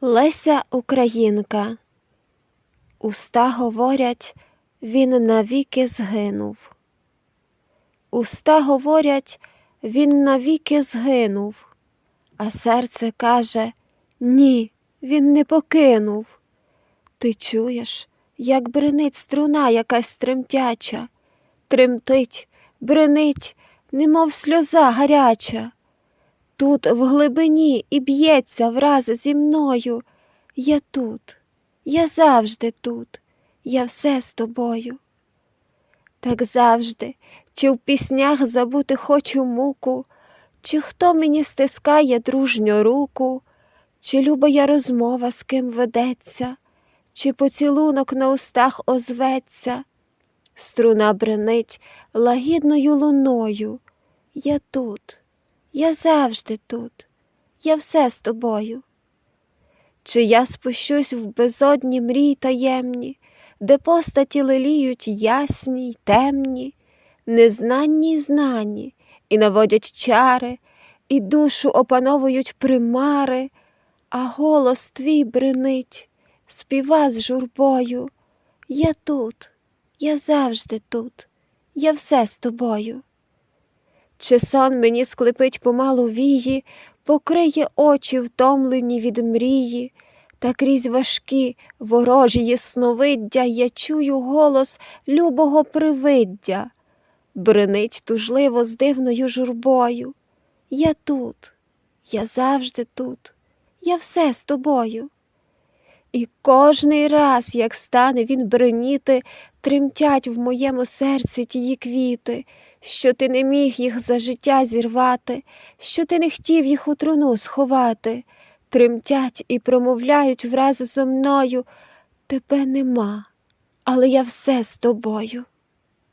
Леся Українка. Уста говорять, він навіки згинув. Уста говорять, він навіки згинув, а серце каже Ні, він не покинув. Ти чуєш, як бренить струна якась тремтяча, тремтить, бренить, немов сльоза гаряча. Тут в глибині і б'ється враз зі мною. Я тут, я завжди тут, я все з тобою. Так завжди, чи в піснях забути хочу муку, чи хто мені стискає дружньо руку, чи любая розмова з ким ведеться, чи поцілунок на устах озветься. Струна бренить лагідною луною. Я тут. Я завжди тут, я все з тобою. Чи я спущусь в безодні мрій таємні, де постаті леліють ясні й темні, незнанні й знані, і наводять чари, і душу опановують примари, а голос твій бренить, співа з журбою. Я тут, я завжди тут, я все з тобою. Чи сон мені склепить помалу вії, покриє очі втомлені від мрії, та крізь важкі ворожі ясновиддя я чую голос любого привиддя, бренить тужливо з дивною журбою. Я тут, я завжди тут, я все з тобою. І кожний раз, як стане він бреніти, тремтять в моєму серці тії квіти, що ти не міг їх за життя зірвати, що ти не хотів їх у труну сховати, тремтять і промовляють враз зо мною тебе нема, але я все з тобою.